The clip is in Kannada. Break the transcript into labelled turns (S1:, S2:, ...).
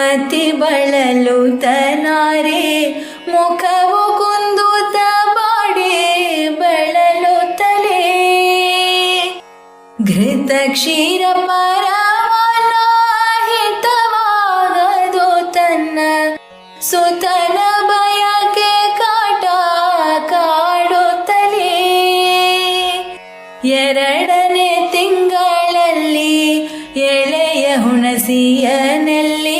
S1: ಅತಿ ಬಳಲು ತನಾರೆ, ಮುಖವು ಕುಂದುತ ಬಾಡಿ ಬಳಲುತ್ತಲೇ ಘೃತ ಕ್ಷೀರ ಪರವನಾಹಿತವಾಗದು ತನ್ನ ಸುತನ ಬಯಕೆ ಕಾಟ ಕಾಡುತ್ತಲೆ ಎರಡನೇ ತಿಂಗಳಲ್ಲಿ ಎಳೆಯ ಹುಣಸಿಯನಲ್ಲಿ